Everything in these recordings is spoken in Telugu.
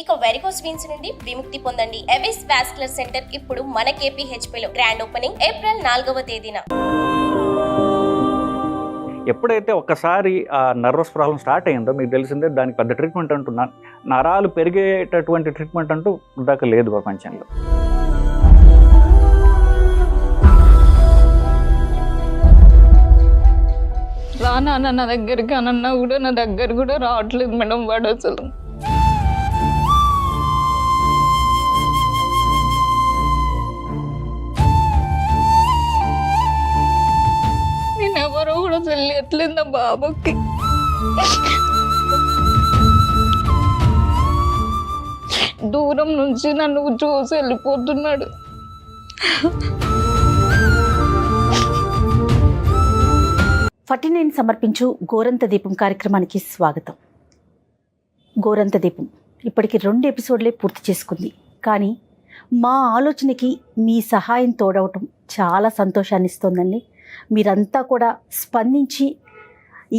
ఇక వెరికోస్ వీన్స్ నుండి విముక్తి పొందండి. ఎవిస్ వాస్కులర్ సెంటర్ ఇప్పుడు మన KPHP లో గ్రాండ్ ఓపెనింగ్ ఏప్రిల్ నాలుగవ తేదీన. ఎప్పుడైతే ఒక్కసారి ఆ నర్వస్ ప్రాబ్లం స్టార్ట్ అయిందో మీకు తెలిసిందే దానికి పెద్ద ట్రీట్మెంట్ అంటూ న- నరాలు పెరిగేటటువంటి ట్రీట్మెంట్ అంటూ దాకా లేదు ప్రపంచంలో. రా నాన్న నా దగ్గరికి అనన్నా కూడా నా దగ్గర కూడా రావట్లేదు మేడం వాడు అసలు. కూడా తెలియట్లేదు నా బాబుకి. దూరం నుంచి నన్ను చూసి వెళ్ళిపోతున్నాడు. ఫార్టీ నైన్ సమర్పించు గోరంత దీపం కార్యక్రమానికి స్వాగతం. గోరంత దీపం ఇప్పటికి రెండు ఎపిసోడ్లే పూర్తి చేసుకుంది. కానీ మా ఆలోచనకి మీ సహాయం తోడవటం చాలా సంతోషాన్ని ఇస్తోందండి మీరంతా కూడా స్పందించి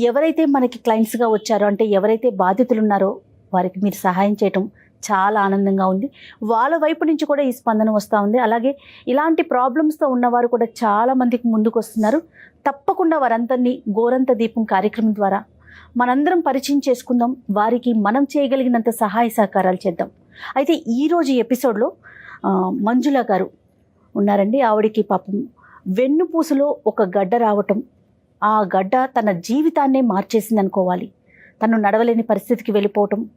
ఎవరైతే మనకి క్లయింట్స్గా వచ్చారో అంటే ఎవరైతే బాధితులు ఉన్నారో వారికి మీరు సహాయం చేయటం చాలా ఆనందంగా ఉంది. వాళ్ళ వైపు నుంచి కూడా ఈ స్పందన వస్తూ ఉంది. అలాగే ఇలాంటి ప్రాబ్లమ్స్తో ఉన్నవారు కూడా చాలా మందికి ముందుకు వస్తున్నారు తప్పకుండా వారందరినీ గోరంత దీపం కార్యక్రమం ద్వారా మనందరం పరిచయం చేసుకుందాం. వారికి మనం చేయగలిగినంత సహాయ సహకారాలు చేద్దాం. అయితే ఈరోజు ఎపిసోడ్లో మంజుల గారు ఉన్నారండి. ఆవిడికి పాపం వెన్నుపూసలో ఒక గడ్డ రావటం. ఆ గడ్డ తన జీవితాన్నే మార్చేసింది అనుకోవాలి తను నడవలేని పరిస్థితికి వెళ్ళిపోవటం.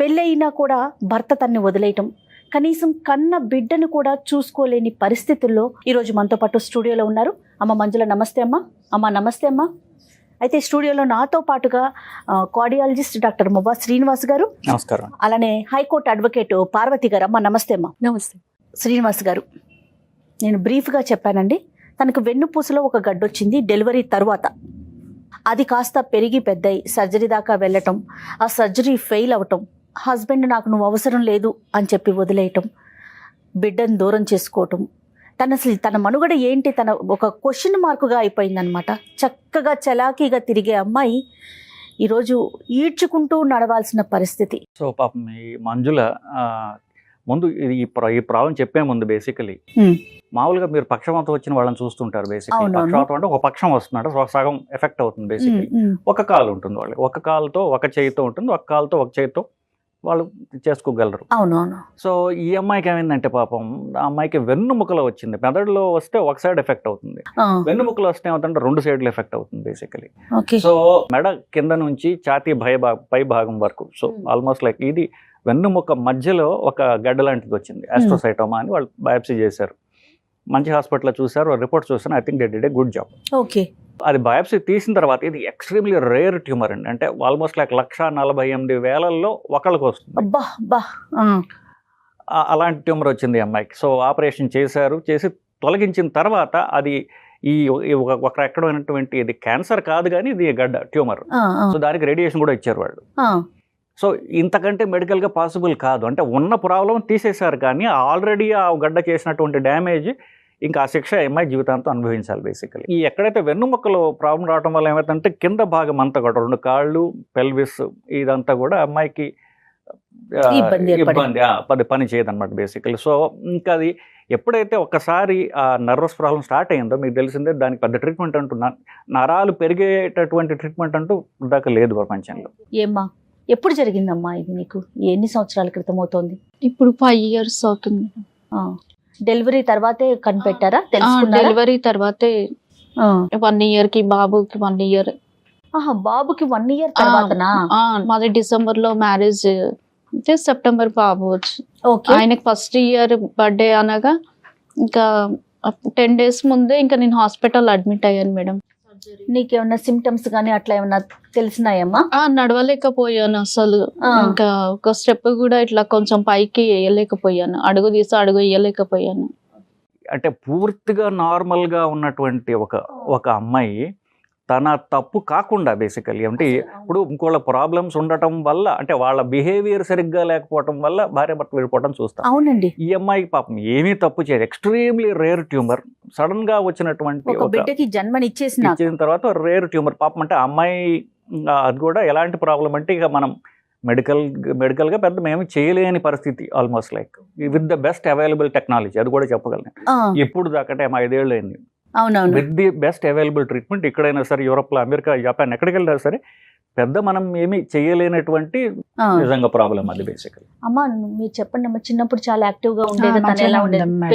పెళ్ళయినా కూడా భర్త తన్ని వదిలేయటం. కనీసం కన్న బిడ్డను కూడా చూసుకోలేని పరిస్థితుల్లో ఈరోజు మనతో పాటు స్టూడియోలో ఉన్నారు. అమ్మ మంజుల నమస్తే అమ్మ. అమ్మ నమస్తే అమ్మ. అయితే స్టూడియోలో నాతో పాటుగా కార్డియాలజిస్ట్ డాక్టర్ ముబా శ్రీనివాస్ గారు. నమస్కారం. అలానే హైకోర్టు అడ్వకేట్ పార్వతి గారు. అమ్మ నమస్తే అమ్మ. నమస్తే. శ్రీనివాస్ గారు నేను బ్రీఫ్గా చెప్పానండి. తనకు వెన్నుపూసలో ఒక గడ్డొచ్చింది డెలివరీ తర్వాత. అది కాస్త పెరిగి పెద్దయి సర్జరీ దాకా వెళ్ళటం ఆ సర్జరీ ఫెయిల్ అవ్వటం హస్బెండ్ నాకు నువ్వు అవసరం లేదు అని చెప్పి వదిలేయటం బిడ్డను దూరం చేసుకోవటం. తన అసలు తన మనుగడ ఏంటి? తన ఒక క్వశ్చన్ మార్కుగా అయిపోయిందనమాట చక్కగా చలాకీగా తిరిగే అమ్మాయి ఈరోజు ఈడ్చుకుంటూ నడవాల్సిన పరిస్థితి. సో పాపం ఈ మంజుల ముందు ఇది ఈ ఈ ప్రాబ్లం చెప్పే ముందు బేసికలీ. మామూలుగా మీరు పక్షవాతం వచ్చిన వాళ్ళని చూస్తుంటారు బేసికలీ అవునవును. పక్షవాతం అంటే ఒక పక్షం వస్తున్నాడు సగం ఎఫెక్ట్ అవుతుంది బేసికలీ. ఒక కాలు ఉంటుంది వాళ్ళు ఒక కాలుతో ఒక చేయితో ఉంటుంది ఒక కాలుతో ఒక చేయితో వాళ్ళు చేసుకోగలరు. అవును అవును సో ఈ అమ్మాయికి ఏమైందంటే పాపం ఆ అమ్మాయికి వెన్నుముకలో వచ్చింది. మెదడులో వస్తే ఒక సైడ్ ఎఫెక్ట్ అవుతుంది. వెన్నుముకలో వస్తే ఏమవుతుందంటే రెండు సైడ్లు ఎఫెక్ట్ అవుతుంది బేసికలీ సో మెడ కింద నుంచి ఛాతీ భయ పై భాగం వరకు. సో. ఆల్మోస్ట్ లైక్ ఇది వెన్నుముక మధ్యలో ఒక గడ్డ లాంటిది వచ్చింది. ఆస్ట్రోసైటోమా అని వాళ్ళు బయాప్సీ చేశారు. మంచి హాస్పిటల్లో చూశారు రిపోర్ట్ చూసాను I think they did a good job okay. అది బయాప్సీ తీసిన తర్వాత ఇది ఎక్స్ట్రీమ్లీ రేర్ ట్యూమర్ అండి. అంటే ఆల్మోస్ట్ లైక్ లక్ష నలభై ఎనిమిది వేలల్లో ఒకళ్ళకి వస్తుంది. అలాంటి ట్యూమర్ వచ్చింది అమ్మాయికి. సో ఆపరేషన్ చేశారు. చేసి తొలగించిన తర్వాత అది ఈ ఒక ఒక రకమైనటువంటి ఇది క్యాన్సర్ కాదు కానీ ఇది గడ్డ ట్యూమర్ సో దానికి రేడియేషన్ కూడా ఇచ్చారు వాళ్ళు. సో ఇంతకంటే మెడికల్గా పాసిబుల్ కాదు. అంటే ఉన్న ప్రాబ్లం తీసేశారు కానీ ఆల్రెడీ ఆ గడ్డ చేసినటువంటి డ్యామేజ్ ఇంకా ఆ శిక్ష అమ్మాయి జీవితాంతం అనుభవించాలి బేసికలీ. ఈ ఎక్కడైతే వెన్నుముక్కలో ప్రాబ్లం రావడం వల్ల ఏమైందంటే కింద భాగం అంతా కూడా రెండు కాళ్ళు పెల్విస్ ఇదంతా కూడా అమ్మాయికి ఇబ్బంది పది పని చేయదు అనమాట బేసికలీ. సో ఇంకా అది ఎప్పుడైతే ఒక్కసారి ఆ నర్వస్ ప్రాబ్లం స్టార్ట్ అయిందో మీకు తెలిసిందే దానికి పెద్ద ట్రీట్మెంట్ అంటూ నరాలు పెరిగేటటువంటి ట్రీట్మెంట్ అంటూ దాకా లేదు ప్రపంచంలో. ఏమ్మా? ఎప్పుడు జరిగిందమ్మా ఇది నీకు? ఎన్ని సంవత్సరాల క్రితం అవుతోంది? ఇప్పుడు ఫైవ్ ఇయర్స్ అవుతుంది డెలివరీ తర్వాతే కనిపెట్టారా? డెలివరీ తర్వాతే వన్ ఇయర్కి బాబుకి వన్ ఇయర్ ఆహా, బాబుకి వన్ ఇయర్ తర్వాతనా? మాది డిసెంబర్లో మ్యారేజ్ అయితే సెప్టెంబర్ బాబు వచ్చి. ఓకే. ఆయనకి ఫస్ట్ ఇయర్ బర్త్డే అనగా ఇంకా టెన్ డేస్ ముందే ఇంకా నేను హాస్పిటల్ అడ్మిట్ అయ్యాను మేడం. నీకేమన్నా సిమ్టమ్స్ కానీ అట్లా ఏమన్నా తెలిసినాయమ్మా? ఆ నడవలేకపోయాను అసలు. ఇంకా ఒక స్టెప్ కూడా ఇట్లా కొంచెం పైకి వేయలేకపోయాను అడుగు తీసి అడుగు వేయలేకపోయాను అంటే పూర్తిగా నార్మల్గా ఉన్నటువంటి ఒక ఒక అమ్మాయి తన తప్పు కాకుండా బేసికలీ అంటే ఇప్పుడు ఇంకోళ్ళ ప్రాబ్లమ్స్ ఉండటం వల్ల అంటే వాళ్ళ బిహేవియర్ సరిగ్గా లేకపోవటం వల్ల భార్య భర్త విడిపోవడం చూస్తాం. అవునండి. ఈ అమ్మాయికి పాపం ఏమీ తప్పు చేయదు. ఎక్స్ట్రీమ్లీ రేర్ ట్యూమర్ సడన్గా వచ్చినటువంటి బిడ్డకి జన్మనిచ్చేసిన ఇచ్చిన తర్వాత రేర్ ట్యూమర్ పాపం అంటే అమ్మాయి అది కూడా ఎలాంటి ప్రాబ్లం అంటే ఇక మనం మెడికల్ మెడికల్గా పెద్ద మేము చేయలేని పరిస్థితి almost like with the best available technology అది కూడా చెప్పగలను ఇప్పుడు దాకంటే మా ఐదేళ్ళు అయింది. With the best available treatment ఎక్కడైనా సరే యూరోప్లో అమెరికా జపాన్ ఎక్కడికి వెళ్ళినా సరే పెద్ద మనం ఏమీ చేయలేనటువంటి. నిజంగా ప్రాబ్లం అది బేసికల్ అమ్మా మీరు చెప్పండి అమ్మా చిన్నప్పుడు చాలా యాక్టివ్గా ఉండేది తను ఎలా ఉండేది ఉండేది? మేడం.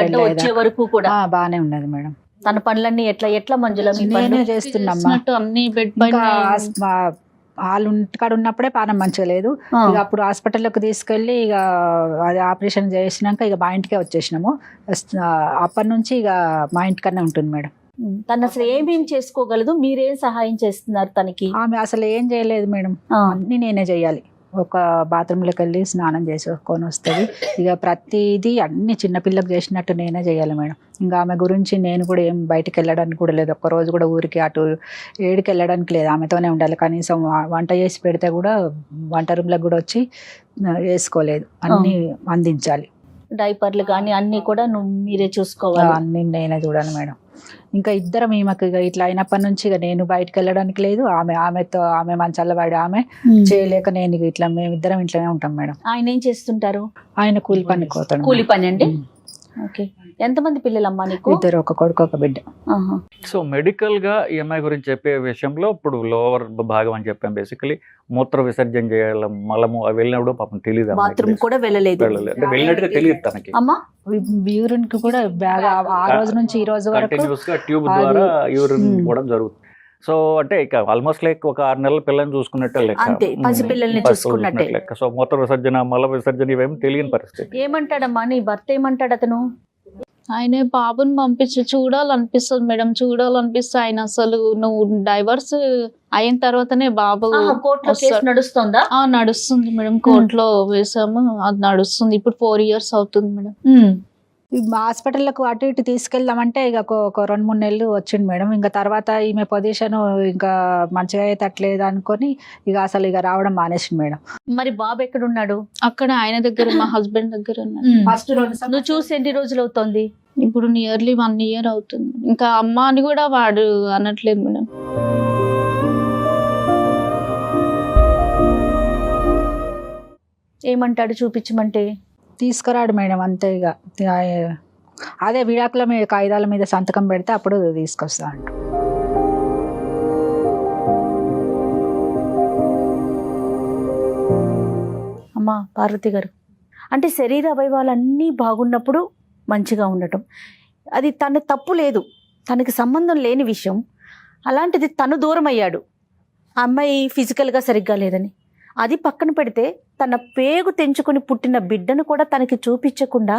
పెళ్ళి వచ్చే. వరకు కూడా? ఆ, బాగానే ఉన్నది మేడం. తన పనులన్నీ ఎట్లా ఎట్లా మంజుల మీ నేనే చేసినట్టు అన్ని బెడ్ పైన వాళ్ళు ఇంటికాడ ఉన్నప్పుడే పానం మంచిగా లేదు. ఇక అప్పుడు హాస్పిటల్లోకి తీసుకెళ్ళి ఇక అది ఆపరేషన్ చేసినాక ఇక మా ఇంటికే వచ్చేసినాము. అప్పటి నుంచి ఇక మా ఇంటికనే ఉంటుంది మేడం. తను అసలు ఏమేం చేసుకోగలదు? మీరేం సహాయం చేస్తున్నారు తనకి? ఆమె అసలు ఏం చేయలేదు మేడం. అన్నీ నేనే చేయాలి. ఒక బాత్రూంలోకి వెళ్ళి స్నానం చేసుకొని వస్తుంది. ఇక ప్రతిదీ అన్ని చిన్నపిల్లకు చేసినట్టు నేనే చేయాలి మేడం. ఇంకా ఆమె గురించి నేను కూడా ఏం బయటికి వెళ్ళడానికి కూడా లేదు. ఒక్క రోజు కూడా ఊరికి అటు ఏడికి వెళ్ళడానికి లేదు. ఆమెతోనే ఉండాలి. కనీసం వంట చేసి పెడితే కూడా వంట రూమ్లకు కూడా వచ్చి వేసుకోలేదు. అన్నీ అందించాలి. డైపర్లు కానీ అన్ని కూడా నువ్వు మీరే చూసుకోవాలి. అన్నీ నేనే చూడాలి మేడం. ఇంకా ఇద్దరం ఈమెకు ఇక ఇట్లా అయినప్పటి నుంచి ఇక నేను బయటికి వెళ్ళడానికి లేదు. ఆమె ఆమెతో ఆమె మంచాల వాడి ఆమె. చేయలేక నేను ఇట్లా మేమిద్దరం ఇంట్లోనే ఉంటాం మేడం. ఆయన ఏం చేస్తుంటారు? ఆయన కూలి పని కూలి పని అండి. ఓకే. ఎంతమంది పిల్లలమ్మా నీకు? ఇద్దరు ఒక కొడుకు ఒక బిడ్డ. సో మెడికల్గా ఈఎంఐ గురించి చెప్పే విషయంలో ఇప్పుడు లోవర్ భాగం అని చెప్పాం బేసికలీ మూత్ర విసర్జన చేయాలి మలము అవి వెళ్ళినప్పుడు పాపం తెలియదు బాత్రూమ్ కూడా వెళ్ళలేదు. వెళ్ళలేదు. అంటే వెళ్ళినట్టుగా తెలియదు తనకి. అమ్మా? యూరిన్కి కూడా బాగా ఆ రోజు నుంచి ఈ రోజు వరకు కంటిన్యూస్గా ట్యూబ్ ద్వారా యూరిన్ Hmm. కూడా జరుగుతుంది. సో అంటే ఇక ఆల్మోస్ట్ లైక్ ఒక ఆరు నెలల పిల్లని చూసుకున్నట్టే లెక్క. అంతే, పసి చూసుకున్నట్టే. చూసుకున్నట్టు లెక్క. సో మూత్ర విసర్జన మల విసర్జన ఇవేమి తెలియని పరిస్థితి. ఏమంటాడమ్మా? నీ భర్త ఏమంటాడు అతను? ఆయనే బాబుని పంపించి చూడాలనిపిస్తుంది మేడం చూడాలనిపిస్తే ఆయన అసలు. నువ్వు డైవర్స్ అయిన తర్వాతనే బాబు. నడుస్తుందా? ఆ నడుస్తుంది మేడం. కోర్టులో వేసాము. అది నడుస్తుంది. ఇప్పుడు ఫోర్ ఇయర్స్ అవుతుంది మేడం. హాస్పిటల్లకు అటు ఇటు తీసుకెళ్దామంటే ఇక ఒక- రెండు మూడు నెలలు వచ్చింది మేడం. ఇంకా తర్వాత ఈమె పొజిషన్ ఇంకా మంచిగా అయ్యేటట్లేదు అనుకొని ఇక అసలు ఇక రావడం మానేసింది మేడం. మరి బాబు ఎక్కడున్నాడు? అక్కడ ఆయన దగ్గర మా హస్బెండ్ దగ్గర ఉన్నాడు. ఫస్ట్ రోజు నువ్వు చూసి ఎన్ని రోజులు అవుతోంది? ఇప్పుడు నియర్లీ వన్ ఇయర్ అవుతుంది. ఇంకా అమ్మ అని కూడా వాడు అనట్లేదు మేడం. ఏమంటాడు చూపించమంటే? తీసుకురాడు మేడం అంతే ఇక. అదే విడాకుల మీద కాగితాల మీద సంతకం పెడితే అప్పుడు తీసుకొస్తా అంట. అమ్మా పార్వతి గారు. అంటే శరీర అవయవాలన్నీ బాగున్నప్పుడు మంచిగా ఉండటం. అది తన తప్పు లేదు. తనకి సంబంధం లేని విషయం. అలాంటిది తను దూరం అయ్యాడు ఆ అమ్మాయి ఫిజికల్గా సరిగ్గా లేదని. అది పక్కన పెడితే తన పేగు తెంచుకుని పుట్టిన బిడ్డను కూడా తనకి చూపించకుండా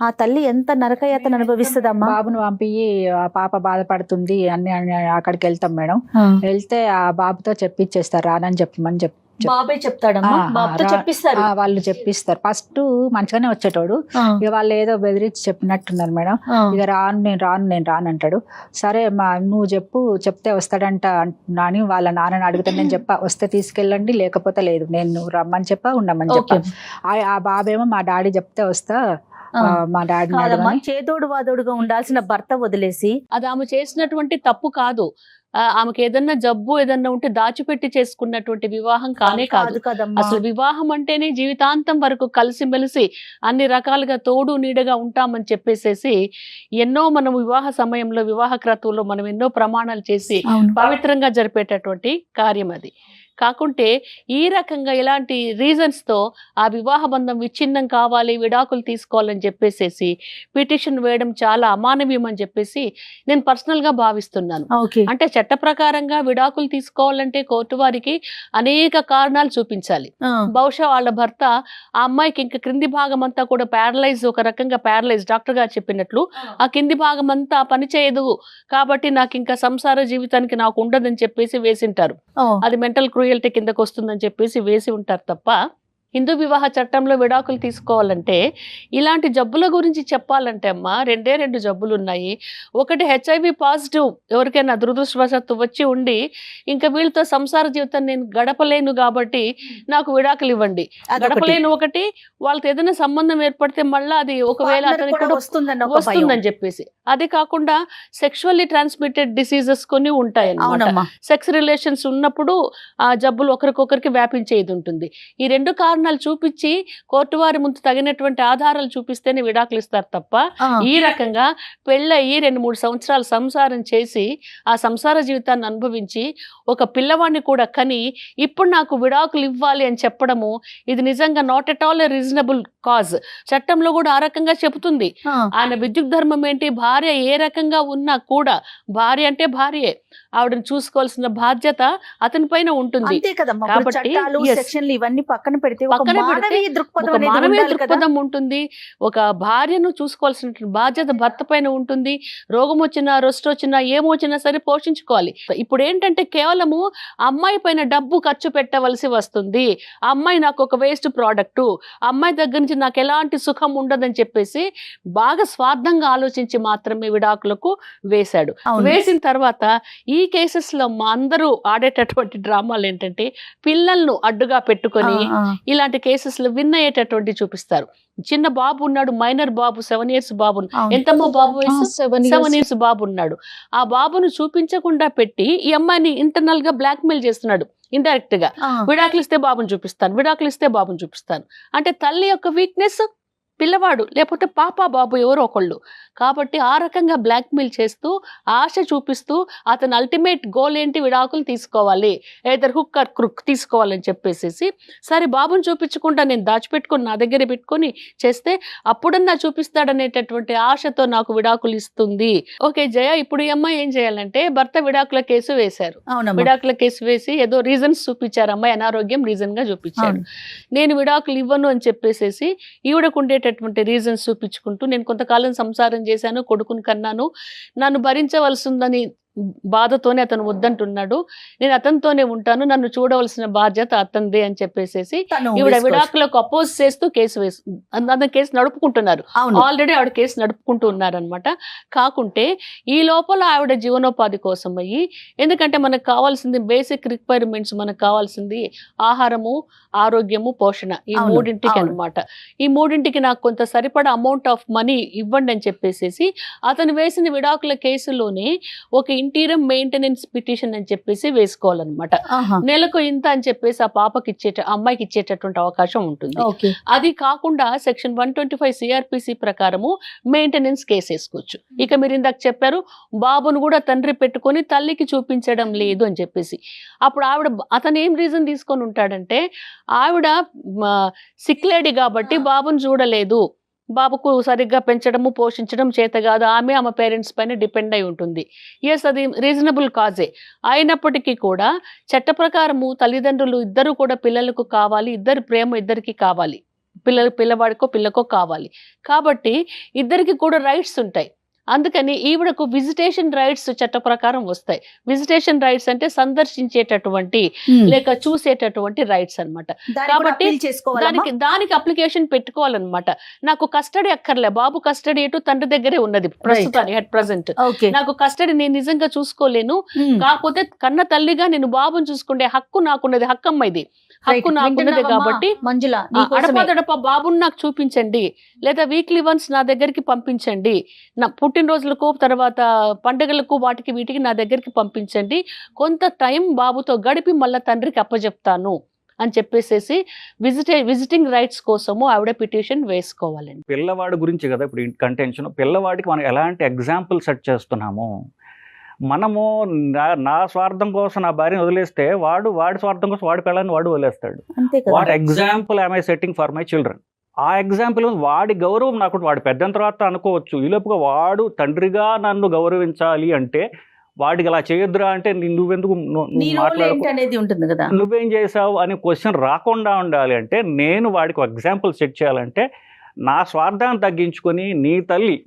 ఆ తల్లి ఎంత నరకయాతను అనుభవిస్తుందమ్మా. బాబును పంపి ఆ పాప బాధపడుతుంది అని అని అక్కడికి వెళ్తాం మేడం. వెళ్తే ఆ బాబుతో చెప్పిచ్చేస్తారు రానని చెప్పమని చెప్పి చెప్- బాబే చెప్తాడమ్మా. ఆ, ఆ, బాబుతో రా- చెప్పిస్తారు. ఆ, వాళ్ళు చెప్పిస్తారు. ఫస్ట్ మంచిగానే వచ్చేటోడు. ఇక వాళ్ళు ఏదో బెదిరించి చెప్పినట్టున్నారు మేడం. ఇక రాను నేను రాను నేను రాను అంటాడు. సరే మా నువ్వు చెప్పు చెప్తే వస్తాడంట అంటున్నా అని వాళ్ళ నాన్నని అడిగితే నేను చెప్పా వస్తే తీసుకెళ్ళండి లేకపోతే లేదు. నేను నువ్వు రమ్మని చెప్పా ఉండమని చెప్పా. ఆ- బాబేమో మా డాడీ చెప్తే వస్తా మా అడగమని చేదోడు వాదోడుగా ఉండాల్సిన భర్త వదిలేసి. అది ఆమె చేసినటువంటి తప్పు కాదు. ఆమెకి ఏదన్నా జబ్బు ఏదన్నా ఉంటే దాచిపెట్టి చేసుకున్నటువంటి వివాహం కానే కాదు అసలు వివాహం అంటేనే జీవితాంతం వరకు కలిసిమెలిసి అన్ని రకాలుగా తోడు నీడగా ఉంటామని చెప్పేసేసి ఎన్నో మనం వివాహ సమయంలో వివాహ క్రతువులో మనం ఎన్నో ప్రమాణాలు చేసి పవిత్రంగా జరిపేటటువంటి కార్యం అది. కాకుంటే ఈ రకంగా ఇలాంటి రీజన్స్తో ఆ వివాహ బంధం విచ్ఛిన్నం కావాలి విడాకులు తీసుకోవాలని చెప్పేసేసి పిటిషన్ వేయడం చాలా అమానవీయం అని చెప్పేసి నేను పర్సనల్గా భావిస్తున్నాను. అంటే చట్ట ప్రకారంగా విడాకులు తీసుకోవాలంటే కోర్టు వారికి అనేక కారణాలు చూపించాలి. బహుశా వాళ్ళ భర్త ఆ అమ్మాయికి ఇంకా క్రింది భాగం అంతా కూడా ప్యారలైజ్ ఒక రకంగా ప్యారలైజ్ డాక్టర్ గారు చెప్పినట్లు ఆ. కింది భాగం అంతా పని చేయదు. కాబట్టి నాకు ఇంకా సంసార జీవితానికి నాకు ఉండదని చెప్పేసి వేసింటారు. అది మెంటల్ క్రూయల్టీ కిందకు వస్తుందని చెప్పేసి వేసి ఉంటారు తప్ప హిందూ వివాహ చట్టంలో విడాకులు తీసుకోవాలంటే ఇలాంటి జబ్బుల గురించి చెప్పాలంటే అమ్మా రెండే రెండు జబ్బులు ఉన్నాయి ఒకటి హెచ్ఐవి పాజిటివ్ ఎవరికైనా దురదృష్టవశాత్తు వచ్చి ఉండి ఇంకా వీళ్ళతో సంసార జీవితం నేను గడపలేను కాబట్టి నాకు విడాకులు ఇవ్వండి. గడపలేను ఒకటి వాళ్ళతో ఏదైనా సంబంధం ఏర్పడితే మళ్ళీ అది ఒకవేళ అతనికి కూడా. వస్తుందని చెప్పేసి. అదే కాకుండా సెక్షువల్లీ ట్రాన్స్మిటెడ్ డిసీజెస్ కొన్ని ఉంటాయి అన్నమాట సెక్స్ రిలేషన్స్ ఉన్నప్పుడు ఆ జబ్బులు ఒకరికొకరికి వ్యాపించేది ఉంటుంది. ఈ రెండు కారణాలు చూపించి కోర్టు వారి ముందు తగినటువంటి ఆధారాలు చూపిస్తేనే విడాకులు ఇస్తారు తప్ప ఈ రకంగా పెళ్ళయి రెండు మూడు సంవత్సరాలు సంసారం చేసి ఆ సంసార జీవితాన్ని అనుభవించి ఒక పిల్లవాడిని కూడా కని ఇప్పుడు నాకు విడాకులు ఇవ్వాలి అని చెప్పడము ఇది నిజంగా not at all reasonable cause చట్టంలో కూడా ఆ రకంగా చెబుతుంది. ఆయన విద్యుత్ ధర్మం ఏంటి? భార్య ఏ రకంగా ఉన్నా కూడా భార్య అంటే భార్యే. ఆవిడని చూసుకోవాల్సిన బాధ్యత అతని పైన ఉంటుంది కాబట్టి, ఇవన్నీ పక్కన పెడితే మానవీయ దృక్పథం ఉంటుంది. ఒక భార్యను చూసుకోవాల్సిన బాధ్యత భర్త పైన ఉంటుంది. రోగం వచ్చినా రొస్ట్ వచ్చినా ఏమొచ్చినా సరే పోషించుకోవాలి. ఇప్పుడు ఏంటంటే కేవలము అమ్మాయి పైన డబ్బు ఖర్చు పెట్టవలసి వస్తుంది. అమ్మాయి నాకు ఒక వేస్ట్ ప్రోడక్ట్ అమ్మాయి దగ్గర నుంచి నాకు ఎలాంటి సుఖం ఉండదని చెప్పేసి బాగా స్వార్థంగా ఆలోచించి మాత్రమే విడాకులకు వేశాడు. వేసిన తర్వాత ఈ కేసెస్లో మా అందరూ ఆడేటటువంటి డ్రామాలు ఏంటంటే పిల్లలను అడ్డుగా పెట్టుకొని. ఇలాంటి కేసెస్లో విన్ అయ్యేటటువంటి చూపిస్తారు. చిన్న బాబు ఉన్నాడు మైనర్ బాబు సెవెన్ ఇయర్స్ బాబు. ఎంతమ్మా బాబు సెవెన్ ఇయర్స్. బాబు ఉన్నాడు. ఆ బాబును చూపించకుండా పెట్టి ఈ అమ్మాయిని ఇంటర్నల్గా బ్లాక్ మెయిల్ చేస్తున్నాడు ఇండైరెక్ట్గా విడాకులు ఇస్తే బాబుని చూపిస్తాను విడాకులు ఇస్తే బాబుని చూపిస్తాను. అంటే తల్లి యొక్క వీక్నెస్ పిల్లవాడు లేకపోతే పాప బాబు ఎవరో ఒకళ్ళు. కాబట్టి ఆ రకంగా బ్లాక్మెయిల్ చేస్తూ ఆశ చూపిస్తూ అతని అల్టిమేట్ గోల్ ఏంటి? విడాకులు తీసుకోవాలి. ఏదర్ హుక్ ఆర్ క్రుక్ తీసుకోవాలని చెప్పేసేసి సరే బాబుని చూపించకుండా నేను దాచిపెట్టుకొని నా దగ్గర పెట్టుకొని చేస్తే అప్పుడన్నా చూపిస్తాడనేటటువంటి ఆశతో నాకు విడాకులు ఇస్తుంది. ఓకే జయ ఇప్పుడు ఈ అమ్మాయి ఏం చేయాలంటే భర్త విడాకుల కేసు వేశారు. విడాకుల కేసు వేసి ఏదో రీజన్స్ చూపించారు. అమ్మాయి అనారోగ్యం రీజన్గా చూపించారు అవును. నేను విడాకులు ఇవ్వను అని చెప్పేసేసి ఈవిడకు అనేటటువంటి రీజన్స్ చూపించుకుంటూ నేను కొంతకాలం సంసారం చేశాను కొడుకుని కన్నాను. నన్ను భరించవలసిందని బాధతోనే అతను వద్దంటున్నాడు నేను అతనితోనే ఉంటాను నన్ను చూడవలసిన బాధ్యత అతనిదే అని చెప్పేసేసి తను ఈవిడ. విడాకులకు అపోజ్ చేస్తూ కేసు వేసు అన్న కేసు నడుపుకుంటున్నారు ఆల్రెడీ ఆవిడ కేసు నడుపుకుంటూ ఉన్నారనమాట కాకుంటే ఈ లోపల ఆవిడ జీవనోపాధి కోసం అయ్యి ఎందుకంటే మనకు కావాల్సింది బేసిక్ రిక్వైర్మెంట్స్ మనకు కావాల్సింది ఆహారము ఆరోగ్యము పోషణ ఈ మూడింటికి అవును. అన్నమాట ఈ మూడింటికి నాకు కొంత సరిపడా అమౌంట్ ఆఫ్ మనీ ఇవ్వండి అని చెప్పేసేసి అతను వేసిన విడాకుల కేసులోనే ఒక ఇంటీరియం మెయింటెనెన్స్ పిటిషన్ అని చెప్పేసి వేసుకోవాలన్నమాట. నెలకు ఇంత అని చెప్పేసి ఆ పాపకి ఇచ్చేట అమ్మాయికి ఇచ్చేటటువంటి అవకాశం ఉంటుంది. అది కాకుండా section one twenty five CrPC ప్రకారము మెయింటెనెన్స్ కేసు వేసుకోవచ్చు. ఇక మీరు ఇందాక చెప్పారు బాబును కూడా తండ్రి పెట్టుకొని తల్లికి చూపించడం లేదు అని చెప్పేసి. అప్పుడు ఆవిడ అతను ఏం రీజన్ తీసుకొని ఉంటాడంటే ఆవిడ సిక్ లేడీ కాబట్టి బాబును చూడలేదు. బాబుకు సరిగ్గా పెంచడము పోషించడం చేత కాదు. ఆమె ఆమె పేరెంట్స్ పైన డిపెండ్ అయి ఉంటుంది. ఎస్ అది రీజనబుల్ కాజే. అయినప్పటికీ కూడా చట్ట ప్రకారము తల్లిదండ్రులు ఇద్దరు కూడా పిల్లలకు కావాలి. ఇద్దరు ప్రేమ ఇద్దరికి కావాలి. పిల్లలు పిల్లవాడికో పిల్లకో కావాలి. కాబట్టి ఇద్దరికి కూడా రైట్స్ ఉంటాయి. అందుకని ఈవిడకు విజిటేషన్ రైట్స్ చట్ట ప్రకారం వస్తాయి. విజిటేషన్ రైట్స్ అంటే సందర్శించేటటువంటి ఉమ్. లేక చూసేటటువంటి రైట్స్ కూడా కాబట్టి? దానికి దానికి అప్లికేషన్ పెట్టుకోవాలన్నమాట. నాకు కస్టడీ అక్కర్లే. బాబు కస్టడీ ఎటు తండ్రి దగ్గరే ఉన్నది ప్రస్తుతానికి అట్ ప్రజెంట్ నాకు కస్టడీ నేను నిజంగా చూసుకోలేను. ఉమ్. కాకపోతే కన్న తల్లిగా నేను బాబుని చూసుకునే హక్కు నాకున్నది హక్కు అమ్మ ఇది. హక్కు. నాకున్నది? కాబట్టి మంజుల. అడపాదడప బాబుని నాకు చూపించండి లేదా వీక్లీ వన్స్ నా దగ్గరికి పంపించండి నా పుట్టినరోజులకు తర్వాత పండుగలకు వాటికి వీటికి నా దగ్గరికి పంపించండి కొంత టైం బాబుతో గడిపి మళ్ళీ తండ్రికి అప్పచెప్తాను అని చెప్పేసేసి విజిటే విజిటింగ్ రైట్స్ కోసము ఆవిడ పిటిషన్ వేసుకోవాలండి పిల్లవాడి గురించి కదా ఇప్పుడు కంటెన్షన్ పిల్లవాడికి మనం ఎలాంటి ఎగ్జాంపుల్ సెట్ చేస్తున్నాము మనము నా నా స్వార్థం కోసం నా భార్యను వదిలేస్తే వాడు వాడి స్వార్థం కోసం వాడి పిల్లని వాడు వదిలేస్తాడు. What example I setting for my children ఆ ఎగ్జాంపుల్ వాడి గౌరవం నాకు వాడి పెద్ద తర్వాత అనుకోవచ్చు. ఈ లోపుగా వాడు తండ్రిగా నన్ను గౌరవించాలి అంటే వాడికి అలా చేయొద్దురా అంటే నువ్వెందుకు ఉంటుంది కదా. నువ్వేం చేసావు అనే క్వశ్చన్ రాకుండా ఉండాలి అంటే నేను వాడికి ఎగ్జాంపుల్ సెట్ చేయాలంటే నా స్వార్థాన్ని తగ్గించుకొని నీ తల్లి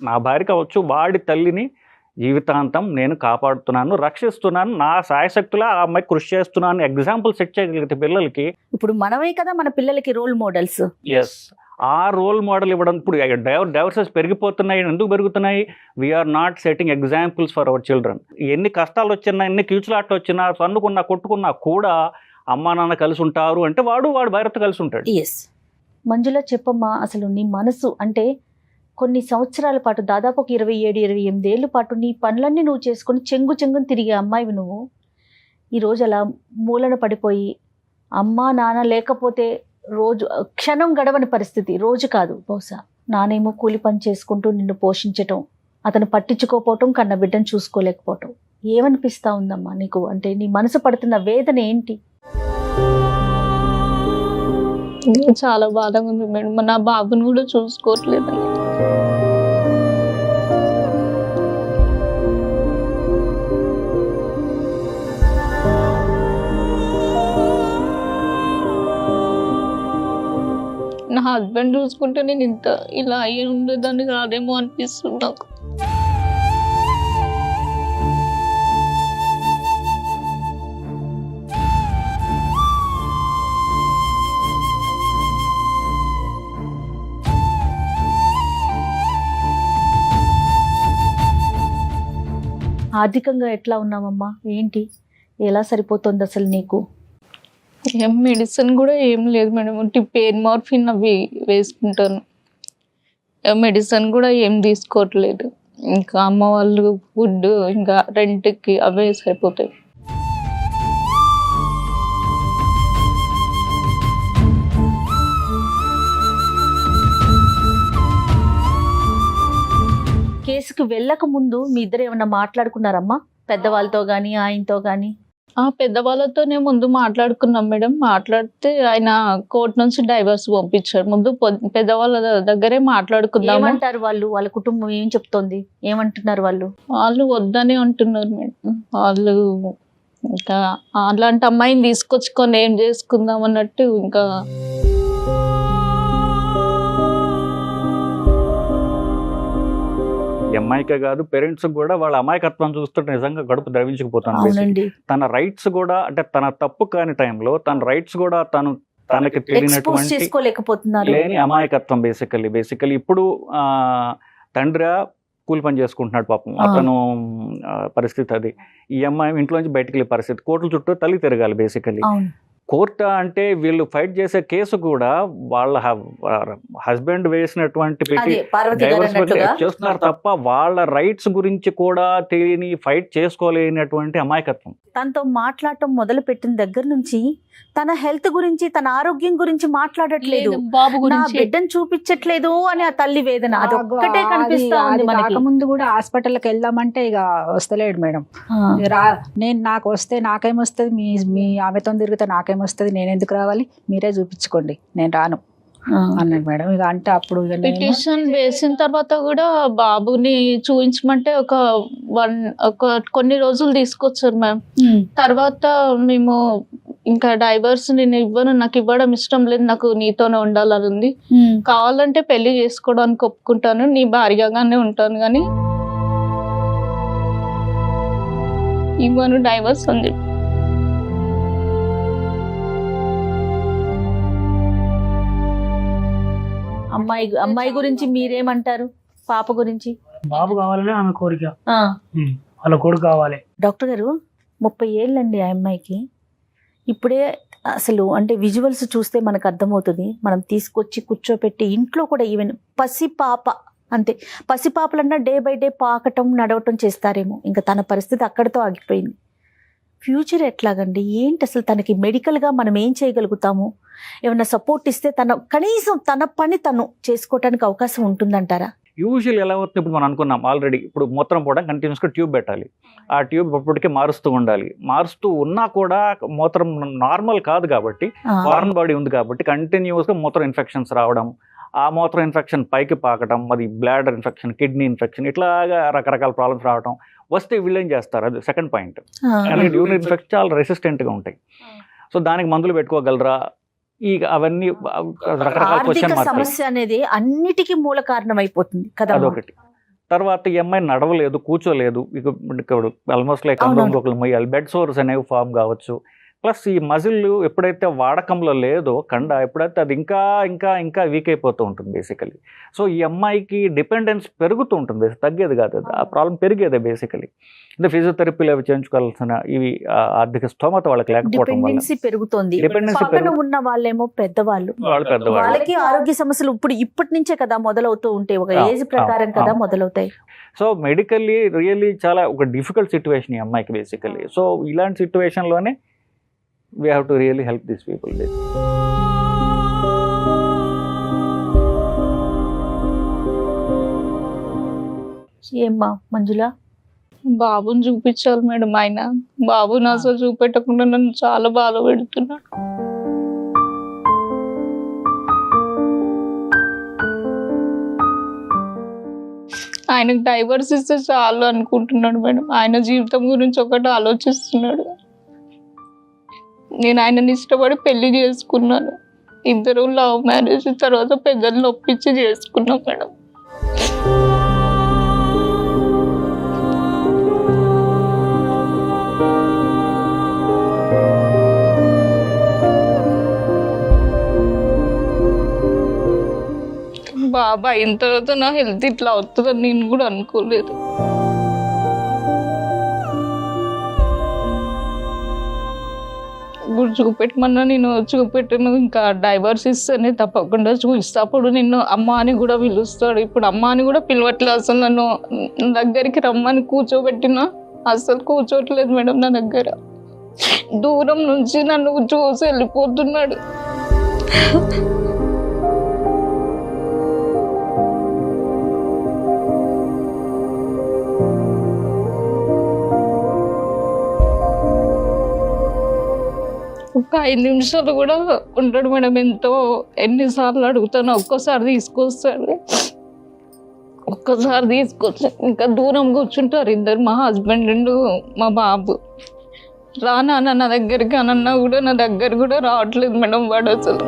నా భార్య కావచ్చు వాడి తల్లిని జీవితాంతం నేను కాపాడుతున్నాను రక్షిస్తున్నాను నా సాయశక్తులా ఆ అమ్మాయి కృషి చేస్తున్నాను ఎగ్జాంపుల్ సెట్ చేయగలిగితే పిల్లలకి. ఇప్పుడు మనమే కదా మన పిల్లలకి రోల్ మోడల్స్ ఎస్ ఆ రోల్ మోడల్ ఇవ్వడం ఇప్పుడు డైవర్ డైవర్సెస్ పెరిగిపోతున్నాయి ఎందుకు పెరుగుతున్నాయి? We're not setting examples for our children ఎన్ని కష్టాలు వచ్చినా ఎన్ని కీచులాట్లు వచ్చినా సన్నుకున్నా కొట్టుకున్నా కూడా అమ్మా నాన్న కలిసి ఉంటారు అంటే వాడు వాడు భైరత్ కలిసి ఉంటాడు. ఎస్ మంజుల చెప్పమ్మా అసలు నీ మనసు అంటే కొన్ని సంవత్సరాల పాటు దాదాపు ఒక ఇరవై ఏడు ఇరవై ఎనిమిది ఏళ్ళ పాటు నీ పనులన్నీ నువ్వు చేసుకొని చెంగు చెంగుని తిరిగే అమ్మాయివి నువ్వు. ఈరోజు అలా మూలన పడిపోయి అమ్మా నాన్న లేకపోతే రోజు క్షణం గడవని పరిస్థితి. రోజు కాదు బహుశా. నానేమో కూలి పని చేసుకుంటూ నిన్ను పోషించటం అతను పట్టించుకోపోవటం కన్న బిడ్డను చూసుకోలేకపోవటం. ఏమనిపిస్తా ఉందమ్మా నీకు? అంటే నీ మనసు పడుతున్న వేదన ఏంటి? చాలా బాధగా ఉంది మేడం. నా బాబుని కూడా చూసుకోవట్లేదు. హస్బెండ్ చూసుకుంటే నేను ఇంత ఇలా అయ్యి ఉండేదాన్ని కాదేమో అనిపిస్తుంది నాకు. ఆర్థికంగా ఎట్లా ఉన్నామమ్మా ఏంటి? ఎలా సరిపోతుంది అసలు నీకు? ఏం మెడిసిన్ కూడా ఏం లేదు మేడం. ఉట్టి పెయిన్ మార్ఫిన్ అవి వేసుకుంటాను. మెడిసిన్ కూడా ఏం తీసుకోవట్లేదు. ఇంకా అమ్మ వాళ్ళు ఫుడ్ ఇంకా రెంట్కి అవే సరిపోతాయి. కేసుకు వెళ్ళక ముందు మీ ఇద్దరు ఏమన్నా మాట్లాడుకున్నారమ్మా? పెద్దవాళ్ళతో కానీ ఆయనతో కానీ పెద్దవాళ్ళతోనే ముందు మాట్లాడుకున్నాం మేడం. మాట్లాడితే ఆయన కోర్టు నుంచి డైవర్స్ పంపించాడు ముందు పెద్దవాళ్ళ దగ్గరే మాట్లాడుకుందాము? ఏమంటారు వాళ్ళు? వాళ్ళ కుటుంబం ఏం చెప్తోంది? ఏమంటున్నారు వాళ్ళు? వాళ్ళు వద్దనే అంటున్నారు మేడం. వాళ్ళు ఇంకా అలాంటి అమ్మాయిని తీసుకొచ్చుకొని ఏం చేసుకుందాం అన్నట్టు ఇంకా అమ్మాయికే కాదు పేరెంట్స్ కూడా వాళ్ళ అమాయకత్వం చూస్తుంటే నిజంగా గడుపు ద్రవించుకుపోతాను తన రైట్స్ కూడా అంటే తన తప్పు కాని టైంలో తన రైట్స్ కూడా తను తనకి తెలియనటువంటి లేని అమాయకత్వం బేసికల్లీ బేసికల్లీ ఇప్పుడు ఆ, తండ్రి కూలి పని చేసుకుంటున్నాడు పాపం. అతను పరిస్థితి అది. ఈ అమ్మాయి ఇంట్లోంచి బయటికి వెళ్ళే పరిస్థితి. కోర్టుల చుట్టూ తల్లి తిరగాలి బేసికల్లీ అవును. కోర్టు అంటే వీళ్ళు ఫైట్ చేసే కేసు కూడా వాళ్ళ హస్బెండ్ వేసినటువంటి చేస్తున్నారు తప్ప వాళ్ళ రైట్స్ గురించి కూడా తెలియని ఫైట్ చేసుకోలేనటువంటి అమాయకత్వం. తనతో మాట్లాడటం మొదలు పెట్టిన దగ్గర నుంచి తన హెల్త్ గురించి తన ఆరోగ్యం గురించి మాట్లాడట్లేదు. లేదు, బాబు నా గురించి. బిడ్డను చూపించట్లేదు అని ఆ తల్లి వేదన. అది ఆగు, ఒక్కటే అది- కనిపిస్తా ఉంది అది మనకి. కాకముందు కూడా హాస్పిటల్కి వెళ్దామంటే ఇక వస్తలేడు మేడం. నేను నాకు వస్తే నాకేమొస్తుంది మీ మీ ఆమెతో తిరిగితే నాకేమొస్తుంది నేను ఎందుకు రావాలి? మీరే చూపించుకోండి. నేను రాను. అన్నాడు మేడం. ఇక అంటే అప్పుడు పిటిషన్ వేసిన తర్వాత కూడా బాబుని చూపించమంటే ఒక వన్ ఒక కొన్ని రోజులు తీసుకొచ్చారు మ్యామ్. తర్వాత మేము ఇంకా డైవర్స్ నేను ఇవ్వను నాకు ఇవ్వడం ఇష్టం లేదు నాకు నీతోనే ఉండాలని ఉంది. కావాలంటే పెళ్ళి చేసుకోవడానికి ఒప్పుకుంటాను నీ భార్యగానే ఉంటాను కానీ ఇవ్వను డైవర్స్ ఉంది అమ్మాయి అమ్మాయి గురించి మీరేమంటారు? పాప గురించి? బాబు కావాలని ఆమె కోరిక. ఆ. వాళ్ళ కొడుకు కావాలి. డాక్టర్ గారు ముప్పై ఏళ్ళండి ఆ అమ్మాయికి. ఇప్పుడే అసలు అంటే విజువల్స్ చూస్తే మనకు అర్థమవుతుంది. మనం తీసుకొచ్చి కూర్చోపెట్టి ఇంట్లో కూడా ఈవెన్ పసిపాప అంతే. పసిపాపలన్నా డే బై డే పాకటం నడవటం చేస్తారేమో. ఇంకా తన పరిస్థితి అక్కడితో ఆగిపోయింది. ఫ్యూచర్ ఎట్లాగండి? ఏంటి అసలు తనకి మెడికల్గా మనం ఏం చేయగలుగుతాము? ఏమైనా సపోర్ట్ ఇస్తే తన కనీసం తన పని తను చేసుకోవటానికి అవకాశం ఉంటుందంటారా? యూజువల్ ఎలా అవుతుంది ఇప్పుడు మనం అనుకున్నాం ఆల్రెడీ ఇప్పుడు మూత్రం పోవడం కంటిన్యూస్గా ట్యూబ్ పెట్టాలి. ఆ ట్యూబ్ అప్పటికే మారుస్తూ ఉండాలి. మారుస్తూ ఉన్నా కూడా మూత్రం నార్మల్ కాదు కాబట్టి ఫారెన్ బాడీ ఉంది కాబట్టి కంటిన్యూస్గా మూత్రం ఇన్ఫెక్షన్స్ రావడం ఆ మూత్రం ఇన్ఫెక్షన్ పైకి పాకడం అది బ్లాడర్ ఇన్ఫెక్షన్ కిడ్నీ ఇన్ఫెక్షన్ ఇట్లాగా రకరకాల ప్రాబ్లమ్స్ రావడం వస్తే వీళ్ళు ఏం చేస్తారు? అది సెకండ్ పాయింట్ యూరిన్ ఇన్ఫెక్షన్ చాలా రెసిస్టెంట్గా ఉంటాయి. సో దానికి మందులు పెట్టుకోగలరా? ఈ అవన్నీ రకరకాల క్వశ్చన్ సమస్య అనేది అన్నిటికీ మూల కారణం అయిపోతుంది కదా అదొకటి. తర్వాత ఈ అమ్మాయి నడవలేదు కూర్చోలేదు. ఇక ఆల్మోస్ట్ లైక్ మొయ్యాలి బెడ్ సోర్స్ అనేవి ఫామ్ కావచ్చు. ప్లస్ ఈ మజిల్ ఎప్పుడైతే వాడకంలో లేదో కండ ఎప్పుడైతే అది ఇంకా ఇంకా ఇంకా వీక్ అయిపోతూ ఉంటుంది బేసికలీ సో ఈ అమ్మాయికి డిపెండెన్స్ పెరుగుతూ ఉంటుంది. తగ్గేది కాదు అది. ఆ ప్రాబ్లం పెరిగేదే బేసికలీ అంటే ఫిజియోథెరపీలు అవి చేయించుకోవాల్సిన ఇవి ఆర్థిక స్తోమత వాళ్ళకి లేకపోవడం వల్ల. పెరుగుతోంది. ఉన్న వాళ్ళేమో పెద్దవాళ్ళు. వాళ్ళు పెద్దవాళ్ళు. వాళ్ళకి ఆరోగ్య సమస్యలు ఇప్పుడు ఇప్పటి నుంచే కదా మొదలవుతూ ఉంటాయి. ఒక ఏజ్ ప్రకారం కదా. మొదలవుతాయి. సో మెడికల్లీ రియల్లీ చాలా ఒక డిఫికల్ట్ సిచ్యువేషన్ ఈ అమ్మాయికి బేసికల్లీ సో ఇలాంటి సిచ్యువేషన్లోనే we have to really help this people ఏమ్మా మంజుల? బాబుని చూపించాలి మేడం ఆయన. బాబుని అసలు చూపెట్టకుండా నన్ను చాలా బాధ పెడుతున్నాడు. ఆయనకు డైవర్స్ ఇస్తే చాలు అనుకుంటున్నాడు మేడం. ఆయన జీవితం గురించి ఒకటి ఆలోచిస్తున్నాడు. నేను ఆయనని ఇష్టపడి పెళ్ళి చేసుకున్నాను. ఇద్దరు లవ్ మ్యారేజ్ తర్వాత పెద్దల్ని ఒప్పించి చేసుకున్నాం మేడం. బాబా అయిన తర్వాత నా హెల్త్ ఇట్లా అవుతుందని నేను కూడా అనుకోలేదు. చూపెట్టమన్నా నేను చూపెట్టను. ఇంకా డైవర్స్ ఇస్తేనే తప్పకుండా చూపిస్తా అప్పుడు నిన్ను అమ్మ అని కూడా పిలుస్తాడు. ఇప్పుడు అమ్మ అని కూడా పిలవట్లేదు అసలు నన్ను. దగ్గరికి రమ్మని కూర్చోబెట్టినా అసలు కూర్చోట్లేదు మేడం నా దగ్గర. దూరం నుంచి నన్ను చూసి వెళ్ళిపోతున్నాడు. ఒక ఐదు నిమిషాలు కూడా ఉంటాడు మేడం. ఎంతో ఎన్నిసార్లు అడుగుతాను ఒక్కోసారి తీసుకొస్తాడు. ఒక్కసారి తీసుకొచ్చి ఇంకా దూరం కూర్చుంటారు ఇద్దరు మా హస్బెండ్ అండ్ మా బాబు. రా నాన్న నా దగ్గరికి అనన్నా కూడా నా దగ్గర కూడా రావట్లేదు మేడం వాడు అసలు.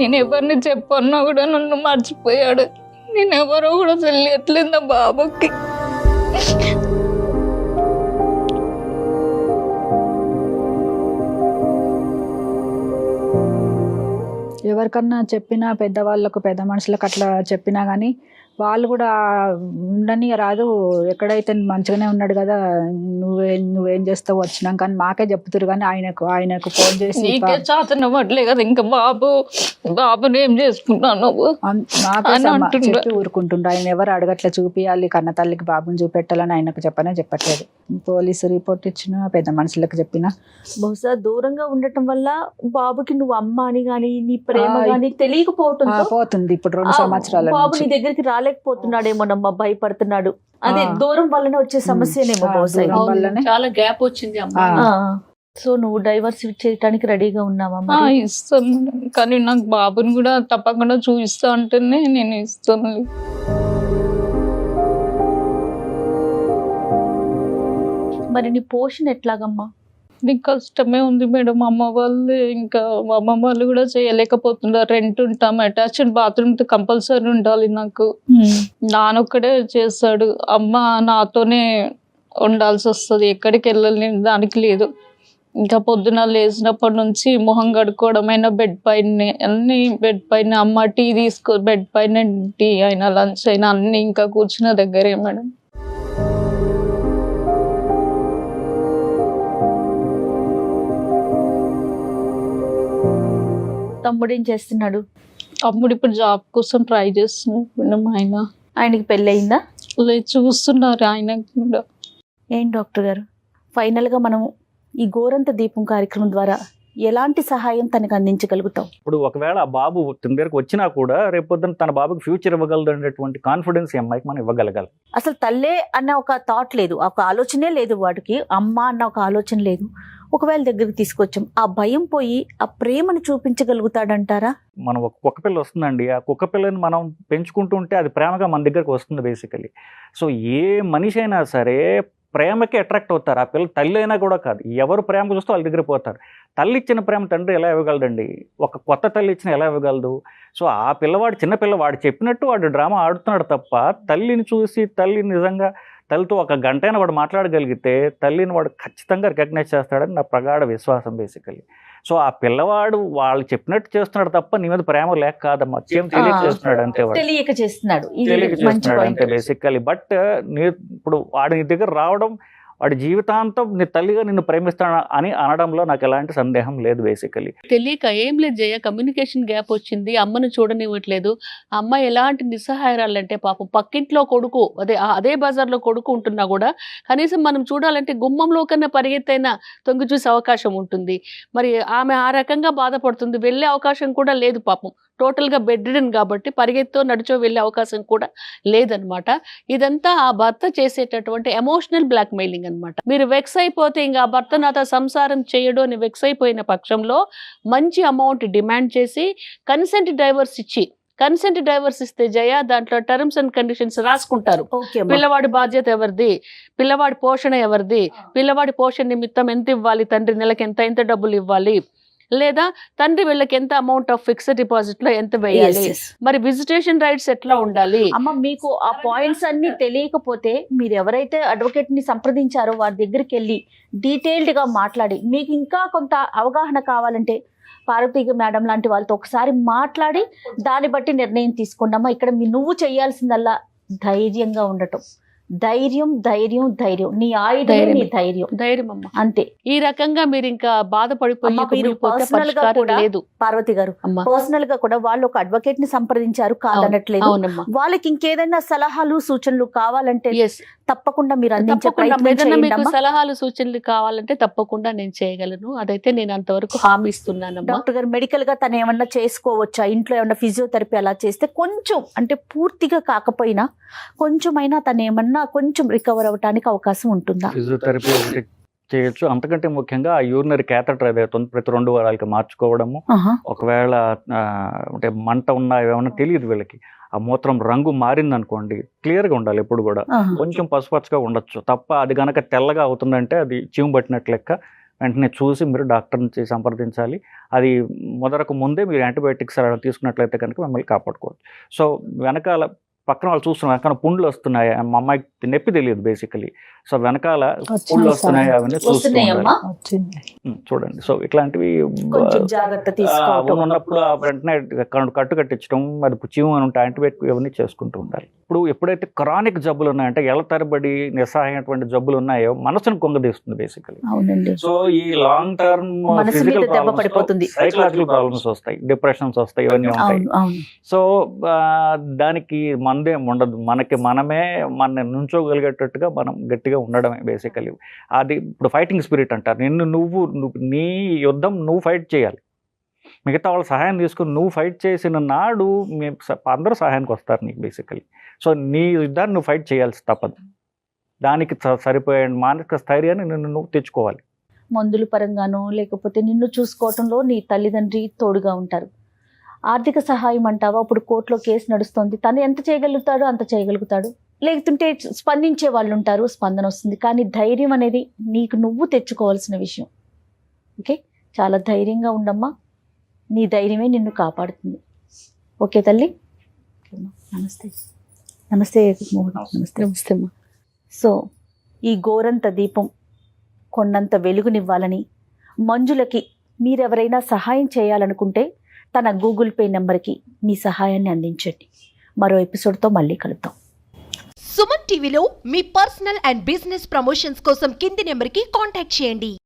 నేను ఎవరిని చెప్పన్నా కూడా నన్ను మర్చిపోయాడు. నేను ఎవరో కూడా తెలియట్లేదు నా బాబుకి. ఎవరికన్నా చెప్పినా పెద్దవాళ్ళకు పెద్ద మనుషులకు అట్లా చెప్పినా కానీ వాళ్ళు కూడా ఉండని రాదు ఎక్కడైతే మంచిగానే ఉన్నాడు కదా నువ్వేం నువ్వేం చేస్తావు వచ్చినాం కానీ మాకే చెప్తురు కానీ ఆయనకు ఆయనకు ఫోన్ చేసి నీకే చాతన కదా ఇంకా బాబు. బాబుని ఏం అన్- మాకే. చెప్పి ఊరుకుంటుండ్రు ఆయన ఎవరు అడగట్లే చూపియాలి. కన్న తల్లికి బాబుని చూపెట్టాలని ఆయనకు చెప్పనే చెప్పట్లేదు. పోలీసు రిపోర్ట్ ఇచ్చిన పెద్ద మనుషులకు చెప్పిన. బహుశా దూరంగా ఉండటం వల్ల బాబుకి నువ్వు అమ్మ అని గాని నీ ప్రేమ ఆ, గాని తెలియకపోవటంతో పోతుంది. ఇప్పుడు రెండు సంవత్సరాల బాబు నీ దగ్గరికి రాలేకపోతున్నాడేమోనమ్మా భయపడుతున్నాడు అదే. దూరం వల్లనే వచ్చే సమస్యనేమో బహుశా. చాలా గ్యాప్ వచ్చింది అమ్మా. సో నువ్వు డైవర్స్ చేయడానికి రెడీగా ఉన్నావా ఆ? ఇస్తాను. కానీ నాకు బాబుని కూడా తప్పకుండా చూపిస్తా అంటేనే నేను ఇస్తాను మరి నీ పోషణ ఎట్లాగమ్మా నీకు కష్టమే ఉంది మేడం. అమ్మ వాళ్ళు ఇంకా మా అమ్మ వాళ్ళు కూడా చేయలేకపోతున్నారు. రెంట్ ఉంటాం అటాచ్డ్ బాత్రూమ్ కంపల్సరీ ఉండాలి నాకు. నానొక్కడే చేస్తాడు. అమ్మ నాతోనే ఉండాల్సి వస్తుంది. ఎక్కడికి వెళ్ళలేని దానికి లేదు. ఇంకా పొద్దున లేచినప్పటి నుంచి మొహం కడుక్కోవడమైనా బెడ్ పైన అన్ని బెడ్ పైన అమ్మ టీ తీసుకో బెడ్ పైన టీ అయినా లంచ్ అయినా అన్ని ఇంకా కూర్చున్న దగ్గరే మేడం. తమ్ముడు ఏం చేస్తున్నాడు? తమ్ముడు ఇప్పుడు జాబ్ కోసం ట్రై చేస్తున్నాడు ఆయన. ఆయనకి పెళ్ళయిందా? లేదు చూస్తున్నారు ఆయన కూడా. ఏం డాక్టర్ గారు? ఫైనల్గా మనం ఈ గోరంత దీపం కార్యక్రమం ద్వారా ఎలాంటి సహాయం తనకు అందించగలుగుతాం? ఇప్పుడు ఒకవేళ ఆ బాబు తన దగ్గరకు వచ్చినా కూడా రేపొద్దున తన బాబుకి ఫ్యూచర్ ఇవ్వగలదు అనేటువంటి కాన్ఫిడెన్స్ ఈ అమ్మాయికి మనం ఇవ్వగలగాలి. అసలు తల్లే అన్న ఒక థాట్ లేదు. ఒక ఆలోచనే లేదు వాడికి. అమ్మ అన్న ఒక ఆలోచన లేదు. ఒకవేళ దగ్గరికి తీసుకొచ్చాం ఆ భయం పోయి ఆ ప్రేమను చూపించగలుగుతాడంటారా? మనం ఒక కుక్క పిల్ల వస్తుందండి. ఆ కుక్క పిల్లని మనం పెంచుకుంటూ ఉంటే అది ప్రేమగా మన దగ్గరకు వస్తుంది బేసికలీ సో ఏ మనిషి అయినా సరే ప్రేమకి అట్రాక్ట్ అవుతారు. ఆ పిల్ల తల్లి అయినా కూడా కాదు. ఎవరు ప్రేమ చూస్తే వాళ్ళ దగ్గర పోతారు. తల్లి ఇచ్చిన ప్రేమ తండ్రి ఎలా ఇవ్వగలడండి? ఒక కొత్త తల్లి ఇచ్చిన ఎలా ఇవ్వగలదు? సో ఆ పిల్లవాడు చిన్న పిల్లవాడు చెప్పినట్టు వాడు డ్రామా ఆడుతున్నాడు తప్ప తల్లిని చూసి తల్లి నిజంగా తల్లితో ఒక గంటైనా వాడు మాట్లాడగలిగితే తల్లిని వాడు ఖచ్చితంగా రికగ్నైజ్ చేస్తాడని నా ప్రగాఢ విశ్వాసం బేసికలీ సో ఆ పిల్లవాడు వాళ్ళు చెప్పినట్టు చేస్తున్నాడు తప్ప నీ మీద ప్రేమ లేక కాదమ్మా. ఏం తెలియక. చేస్తున్నాడు అంతే తెలియక చేస్తున్నాడు. తెలియక చేస్తున్నాడు అంతే బేసికలీ బట్ నీ ఇప్పుడు వాడి దగ్గర రావడం వాడి జీవితాంతం నీ తల్లిగా నిన్ను ప్రేమిస్తాను అని అనడంలో నాకు ఎలాంటి సందేహం లేదు బేసికలీ తెలియక ఏం లేదు జయ కమ్యూనికేషన్ గ్యాప్ వచ్చింది అమ్మను చూడనివ్వట్లేదు. అమ్మ ఎలాంటి నిస్సహాయరాలంటే పాపం పక్కింట్లో కొడుకు అదే అదే బజార్లో కొడుకు ఉంటున్నా కూడా కనీసం మనం చూడాలంటే గుమ్మంలో కన్నా పరిగెత్తైనా తొంగి చూసే అవకాశం ఉంటుంది. మరి ఆమె ఆ రకంగా బాధపడుతుంది వెళ్ళే అవకాశం కూడా లేదు పాపం. టోటల్గా బెడ్రిడన్ కాబట్టి పరిగెత్తో నడిచో వెళ్ళే అవకాశం కూడా లేదనమాట. ఇదంతా ఆ భర్త చేసేటటువంటి ఎమోషనల్ బ్లాక్మెయిలింగ్ అన్నమాట. మీరు వెక్స్ అయిపోతే ఇంకా భర్త నాతో సంసారం చేయడు అని వెక్స్ అయిపోయిన పక్షంలో మంచి అమౌంట్ డిమాండ్ చేసి కన్సెంట్ డైవర్స్ ఇచ్చి కన్సెంట్ డైవర్స్ ఇస్తే జయ దాంట్లో టర్మ్స్ అండ్ కండిషన్స్ రాసుకుంటారు. పిల్లవాడి బాధ్యత ఎవరిది? పిల్లవాడి పోషణ ఎవరిది? పిల్లవాడి పోషణ నిమిత్తం ఎంత ఇవ్వాలి? తండ్రి నెలకి ఎంత ఎంత డబ్బులు ఇవ్వాలి? లేదా తండ్రి వీళ్ళకి ఎంత అమౌంట్ ఆఫ్ ఫిక్స్డ్ డిపాజిట్లో ఎంత వేయాలి? మరి విజిటేషన్ రైట్స్ ఎట్లా ఉండాలి? అమ్మ మీకు ఆ పాయింట్స్ అన్ని తెలియకపోతే మీరు ఎవరైతే అడ్వకేట్ని సంప్రదించారో వారి దగ్గరికి వెళ్ళి డీటెయిల్డ్గా మాట్లాడి మీకు ఇంకా కొంత అవగాహన కావాలంటే పార్వతీ మేడం లాంటి వాళ్ళతో ఒకసారి మాట్లాడి దాన్ని బట్టి నిర్ణయం తీసుకోండి. అమ్మా ఇక్కడ మీ నువ్వు చేయాల్సిందల్లా ధైర్యంగా ఉండటం. ధైర్యం ధైర్యం ధైర్యం. నీ ధైర్యం. నీ ధైర్యం. ధైర్యం అమ్మ. అంతే. ఈ రకంగా మీరు ఇంకా బాధపడిపోయి లేదు. పార్వతి గారు పర్సనల్గా కూడా వాళ్ళు ఒక అడ్వకేట్ని సంప్రదించారు కాదనట్లేదు. వాళ్ళకి ఇంకేదైనా సలహాలు సూచనలు కావాలంటే తప్పకుండా మీరు అందించే. సలహాలు సూచనలు కావాలంటే తప్పకుండా నేను చేయగలను. అదైతే నేను అంతవరకు హామీ ఇస్తున్నానమ్మా. డాక్టర్ గారు మెడికల్గా తను ఏమన్నా చేసుకోవచ్చా? ఇంట్లో ఏమన్నా ఫిజియోథెరపీ అలా చేస్తే కొంచెం అంటే పూర్తిగా కాకపోయినా కొంచెమైనా తను ఏమన్నా కొంచెం రికవర్ అవ్వడానికి అవకాశం ఉంటుందా? ఫిజియోథెరపీ చేయొచ్చు. అంతకంటే ముఖ్యంగా ఆ యూరినరీ క్యాథెటర్ ఏదైతే ప్రతి రెండు వారాలకి మార్చుకోవడము. ఒకవేళ అంటే మంట ఉన్నా ఏమన్నా తెలియదు వీళ్ళకి. ఆ మూత్రం రంగు మారింది అనుకోండి క్లియర్గా ఉండాలి ఎప్పుడు కూడా. కొంచెం పసుపచ్చగా ఉండొచ్చు. తప్ప అది గనక తెల్లగా అవుతుందంటే అది చీము పట్టినట్లు లెక్క. వెంటనే చూసి మీరు డాక్టర్ని సంప్రదించాలి. అది మొదలకు ముందే మీరు యాంటీబయాటిక్స్ అలా తీసుకున్నట్లయితే కనుక మిమ్మల్ని కాపాడుకోవచ్చు. సో వెనకాల పక్కన వాళ్ళు చూస్తున్నారు వెనకాల పుండ్లు వస్తున్నాయి? మా అమ్మాయికి నొప్పి తెలియదు బేసికలీ సో వెనకాల పుండ్లు వస్తున్నాయి అవన్నీ చూస్తూ వస్తున్నాయమ్మా? ఉండాలి. వచ్చింది. ఉమ్, చూడండి. సో ఇట్లాంటివి ఉన్నప్పుడు ఆ వెంటనే కట్టు కట్టు కట్టించడం అది చీము అని ఉంటే యాంటీబయాటిక్ ఇవన్నీ చేసుకుంటూ ఉండాలి. ఇప్పుడు ఎప్పుడైతే క్రానిక్ జబ్బులు ఉన్నాయంటే ఎల తరబడి నిస్సహాయమైనటువంటి జబ్బులు ఉన్నాయో మనసును కొంగదీస్తుంది బేసికలీ అవునండి. సో ఈ లాంగ్ టర్మ్ పడిపోతుంది. సైకలాజికల్ ప్రాబ్లమ్స్ వస్తాయి. డిప్రెషన్స్ వస్తాయి ఇవన్నీ ఉంటాయి. అవును. అవును సో దానికి మందేం ఉండదు. మనకి మనమే మన నుంచోగలిగేటట్టుగా మనం గట్టిగా ఉండడమే బేసికలీ అది ఇప్పుడు ఫైటింగ్ స్పిరిట్ అంటారు. నిన్ను నువ్వు నువ్వు- నీ యుద్ధం నువ్వు ఫైట్ చేయాలి. మిగతా వాళ్ళ సహాయం తీసుకుని నువ్వు ఫైట్ చేసిన నాడు మీ అందరు అందరూ సహాయానికి వస్తారు నీకు బేసికలీ సో నీ యుద్ధాన్ని నువ్వు ఫైట్ చేయాల్సి తప్పదు. దానికి స- సరిపోయే మానసిక స్థైర్యాన్ని నిన్ను నువ్వు తెచ్చుకోవాలి. మందుల పరంగానో లేకపోతే నిన్ను చూసుకోవటంలో నీ తల్లిదండ్రి తోడుగా ఉంటారు. ఆర్థిక సహాయం అంటావా? ఇప్పుడు కోర్టులో కేసు నడుస్తుంది. తను ఎంత చేయగలుగుతాడో అంత చేయగలుగుతాడు. లేకుంటే స్పందించే వాళ్ళు ఉంటారు స్పందన వస్తుంది. కానీ ధైర్యం అనేది నీకు నువ్వు తెచ్చుకోవాల్సిన విషయం. ఓకే? చాలా ధైర్యంగా ఉండమ్మా. నీ ధైర్యమే నిన్ను కాపాడుతుంది. ఓకే తల్లి. నమస్తే. నమస్తే. నమస్తే. నమస్తే అమ్మా. సో ఈ గోరంత దీపం కొండంత వెలుగునివ్వాలని మంజులకి మీరెవరైనా సహాయం చేయాలనుకుంటే తన గూగుల్ పే నెంబర్కి మీ సహాయాన్ని అందించండి. మరో ఎపిసోడ్తో మళ్ళీ కలుద్దాం. సుమన్ టీవీలో మీ పర్సనల్ అండ్ బిజినెస్ ప్రమోషన్స్ కోసం కింది నెంబర్కి కాంటాక్ట్ చేయండి.